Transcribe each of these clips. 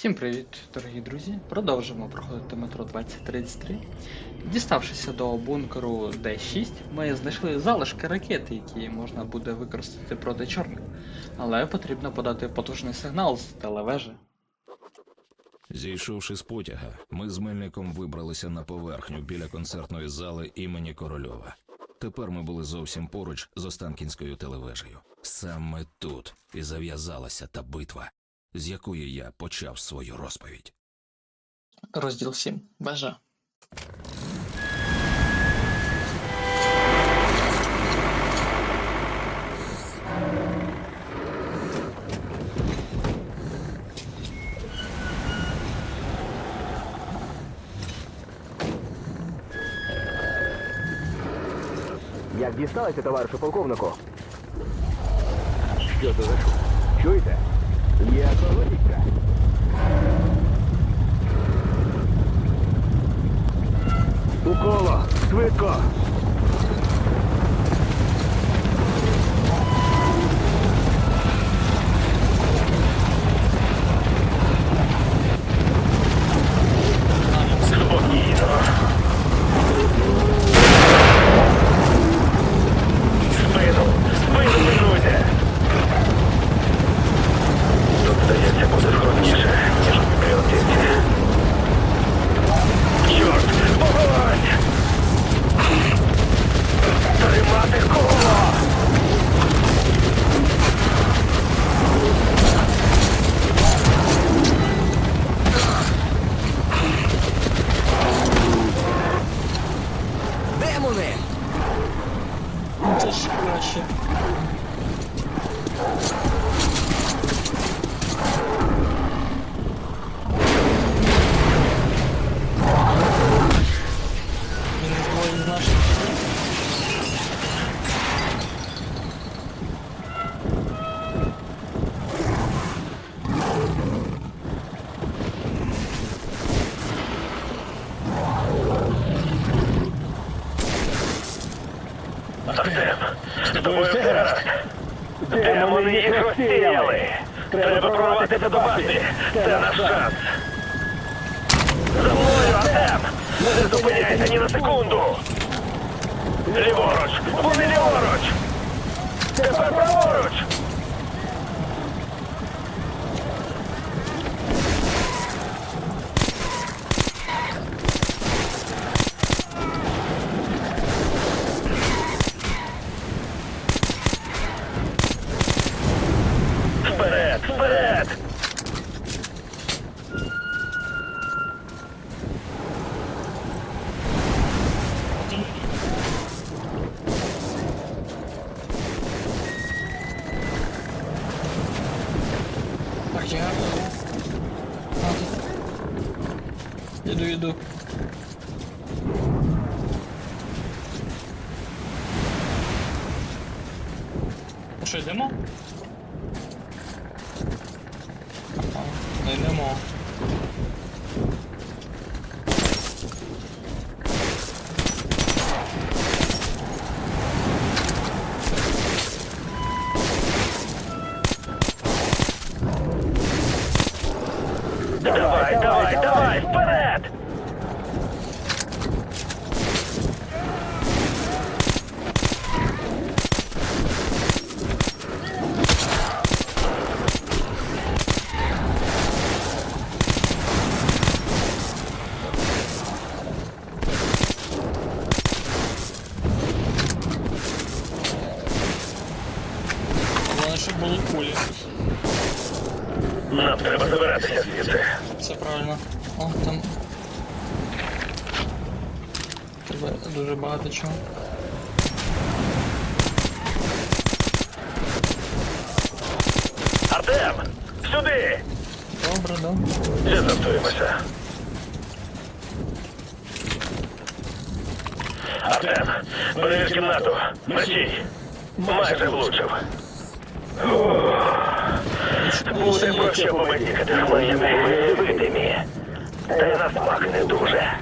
Всім привіт, дорогі друзі! Продовжимо проходити метро 2033. Діставшися до бункеру D6, ми знайшли залишки ракети, які можна буде використати проти чорних. Але потрібно подати потужний сигнал з телевежі. Зійшовши з потяга, ми з Мельником вибралися на поверхню біля концертної зали імені Корольова. Тепер ми були зовсім поруч з Останкінською телевежею. Саме тут і зав'язалася та битва, з якої я почав свою розповідь. Розділ 7. Вежа. Як дісталися, товаришу полковнику? Що це за шум? Чуєте? Є У Уколо! Швидко! Це ж краще. Він двоє з наших. Артем, з тобою все гаразд? Демони їх розсіяли! Треба прорватися до бази! Це наш шанс! За мною, Артем! Не зупиняйся ні на секунду! Ліворуч! Вони ліворуч! Тепер праворуч! А, Іду, іду. Що, йдемо? Ага, не йдемо. Давай, давай! Вперед! Головне, щоб були кулі. Нам треба забиратися звідси. Все правильно. О, там. Треба дуже. Артем! Сюди! Добре, добре. Дезактуємося. Артем, перевір кімнату. Мерчій. Майже влучив. Буде про що побадікати з моїми. Та й на смак не дуже.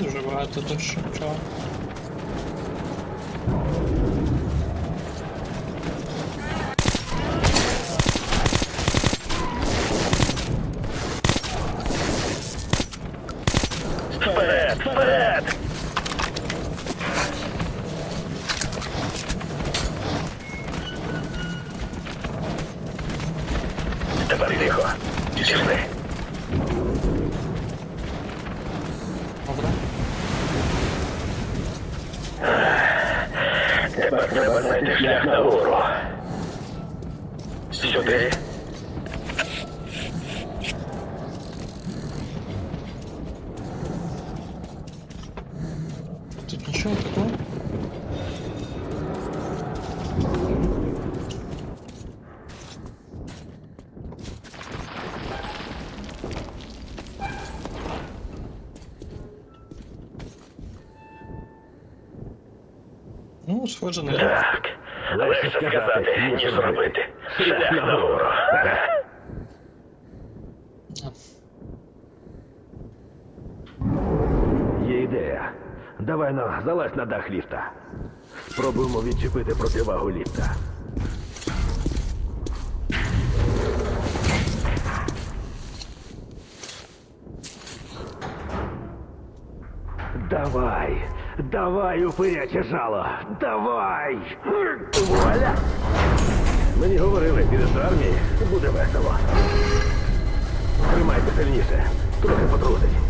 Дуже багато тут чого. Схоже на Так. Легше сказати, ніж зробити. Шлях нагору. Є ідея. Давай ну, залазь на дах ліфта. Спробуємо відчепити противагу ліфта. Давай, давай, упиряче жало, давай! Вуаля! Мені говорили, підеш до армії, буде весело. Тримайся сильніше, трохи потрусить.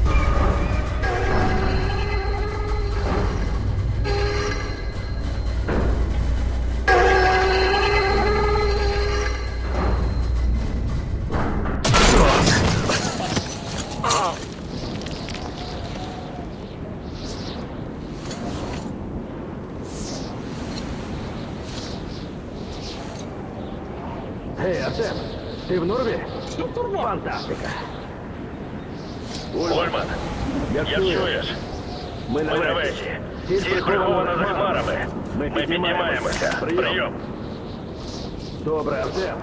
Гей, Артем, ти в нормі? Фантастика. Ольман, Як чуєш? Ми на вежі. Ціль прихована за хмарами. Ми піднімаємося. Прийом. Добре, Артем.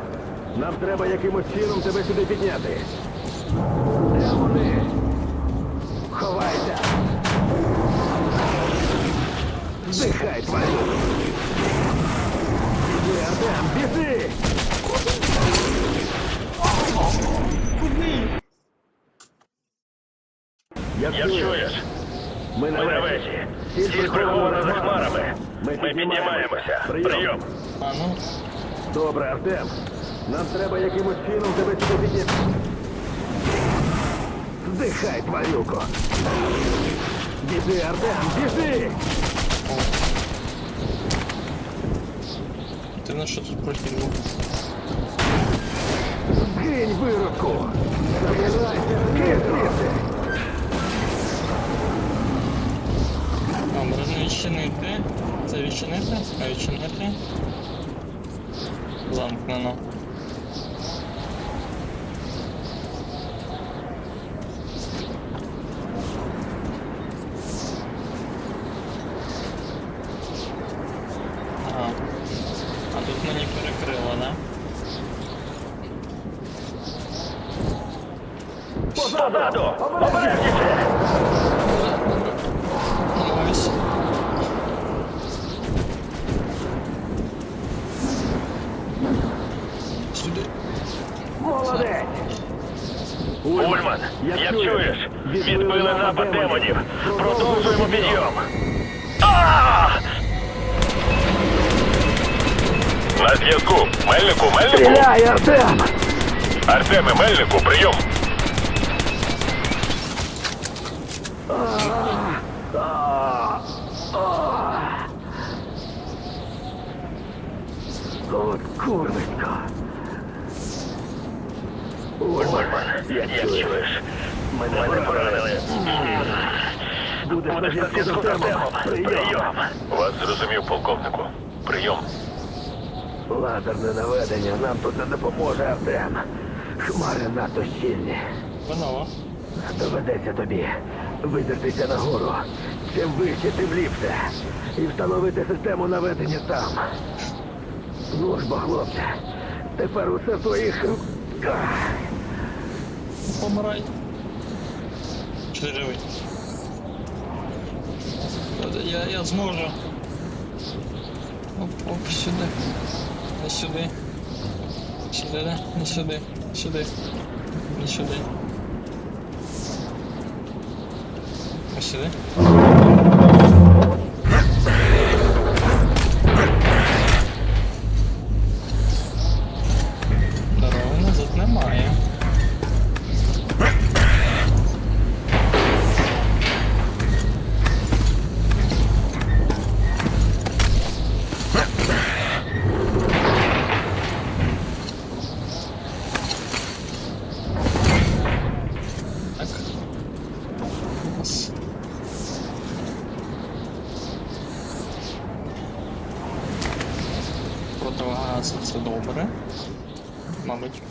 Нам треба якимось чином тебе сюди підняти. Де вони? Ховайся. Дихай, тварю. Біжи, Артем, біжи! Як Як чуєш? Ми на вежі. Прихована за хмарами. Ми піднімаємося. Прийом. А ну, Добре, Артем. Нам треба якимось чином тебе сюди підняти. Здихай, тварюко. Біжи, Артем, біжи! ти на що тут прокинув? Гинь виродку! Забирайся, звідси! А, можна відчинити. Це відчинити? А відчинити. Замкнено. Ага. А тут мені перекрило, да? Позаду! Обережніше! Ну ось. Сюди. Молодець! Ульман, як чуєш? Відбили напад демонів. Продовжуємо підйом. На зв'язку. Мельнику, Мельнику. Стріляй, Артем! Артеме, Мельнику, прийом. От курвисько! Ульман, як чуєш? Мене поранили. Будеш на зв'язку з. Прийом. Вас зрозумів, полковнику. Прийом. Лазерне наведення нам тут не допоможе, Артем. Хмари надто щільні. Доведеться тобі видертися нагору. Чим вище, тим ліпше. І встановити систему наведення там. Ну ж бо, хлопче, тепер усе в твоїх руках. Помирай. Чи ти живий? Я, я зможу. Оп, оп, сюди. Не сюди. Сюди, да? Не сюди. Сюди. Не сюди. Ось сюди. Це добре. Мабуть.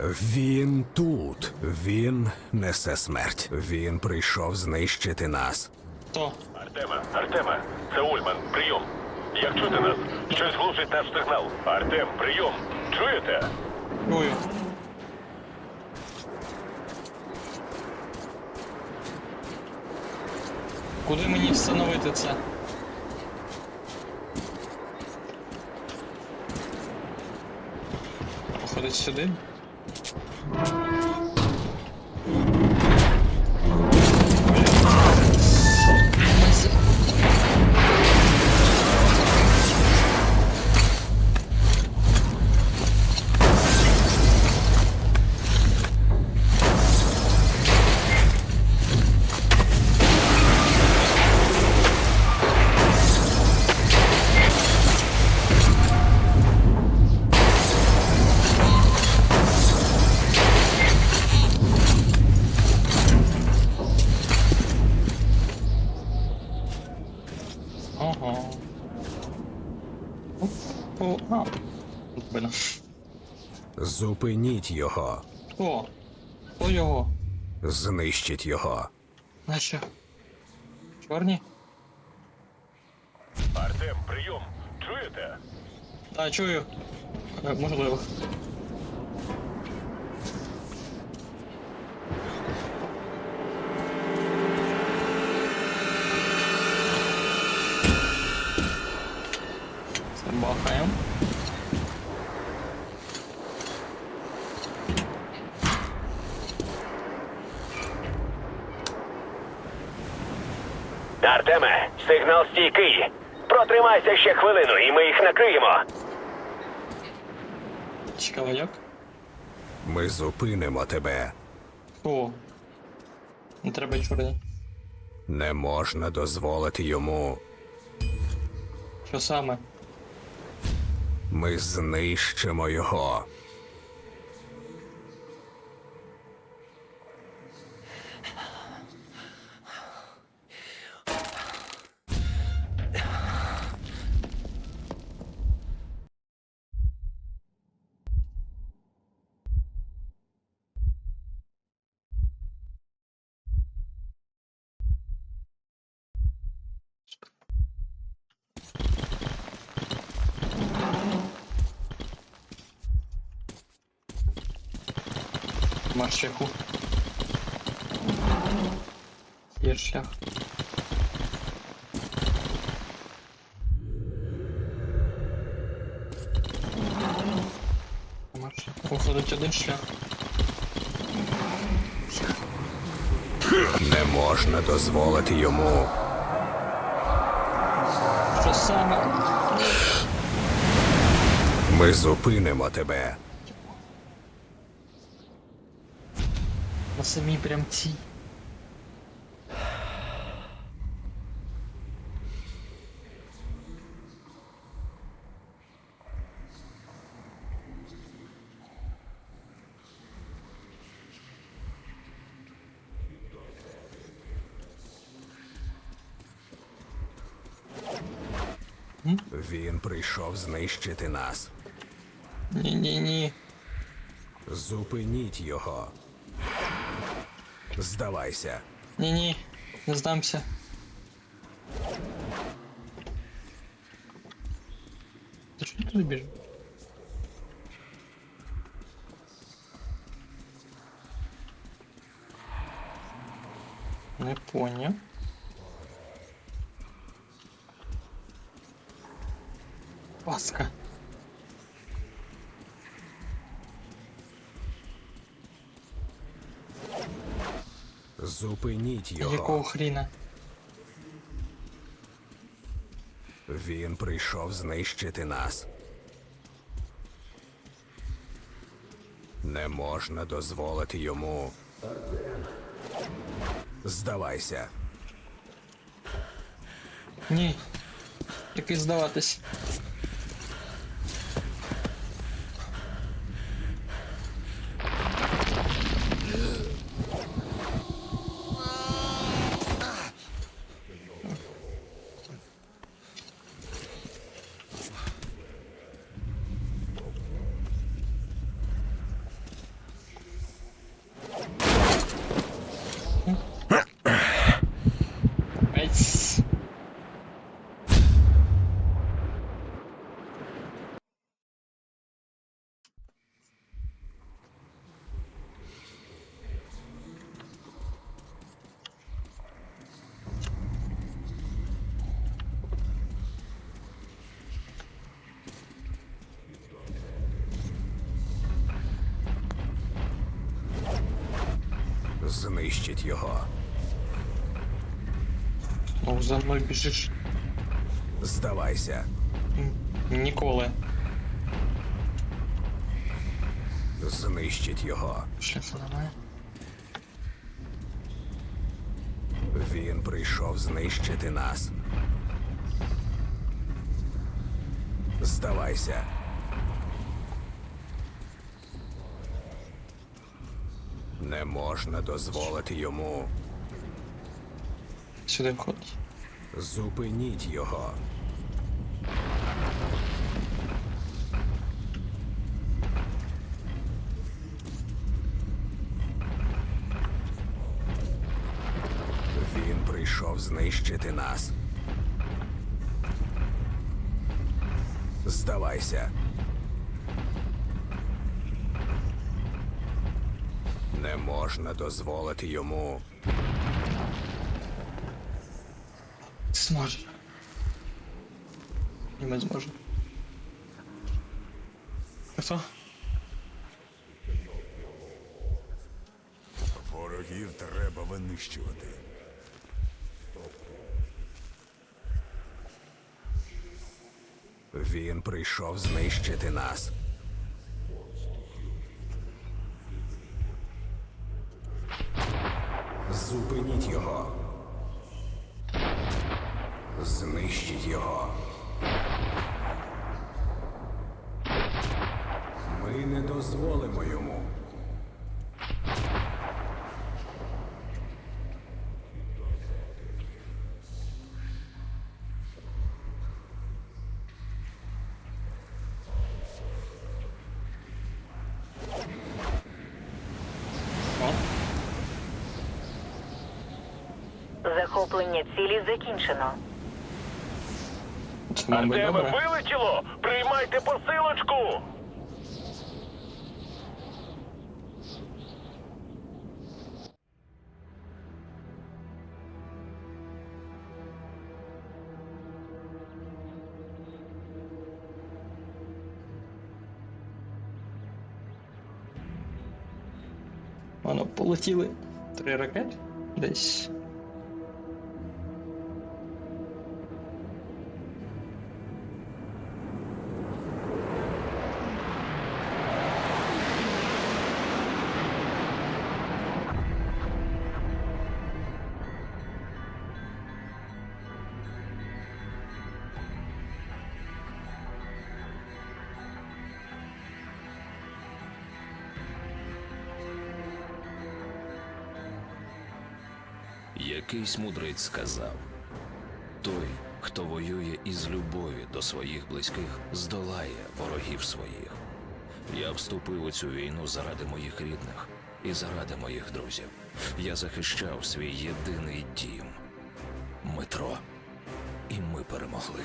Він тут. Він несе смерть. Він прийшов знищити нас. То. Артема, Артема, це Ульман, прийом. Як чути нас? Щось глушить наш сигнал. Артем, прийом. Чуєте? Чую. Куди мені встановити це? Походить сюди. Ага. Оп, О, а. Блин. Зупиніть його. О, о його. Знищіть його. Нащо? Чорні? Артем, прийом. Чуєте? А, чую. Е, Можливо. Це бахаємо. Артеме, сигнал стійкий. Протримайся ще хвилину, і ми їх накриємо. Цікаво як? Ми зупинимо тебе. О. Не треба чорні. Не можна дозволити йому. Що саме? Ми знищимо його. Маш шляху. Є шлях. Шляху. Виходить один шлях. Не можна дозволити йому. Що саме? Ми зупинимо тебе. На самій прям цій. Він прийшов знищити нас. Ні-ні-ні. Зупиніть його. Здавайся. Ні-ні. Не здамся. Ти що туди біжиш? Не понял. Паска. Зупиніть його. Якого хріна? Він прийшов знищити нас. Не можна дозволити йому. Здавайся. Ні. Який здаватись. Знищить його. Ну, за мною біжиш Здавайся. ніколи. Знищить його. Шляху немає. Він прийшов знищити нас. Здавайся. Не можна дозволити йому. Сюди входить. Зупиніть його. Він прийшов знищити нас. Здавайся. Не можна дозволити йому. Зможе. І ми зможемо. Хто? Ворогів треба винищувати. Він прийшов знищити нас. Зупиніть його. Знищіть його. Ми не дозволимо йому. Захоплення цілі закінчено. Артеме вилетіло! Приймайте посилочку! Воно полетіли три ракети десь. Якийсь мудрець сказав: той, хто воює із любові до своїх близьких, здолає ворогів своїх. Я вступив у цю війну заради моїх рідних і заради моїх друзів. Я захищав свій єдиний дім метро. І ми перемогли.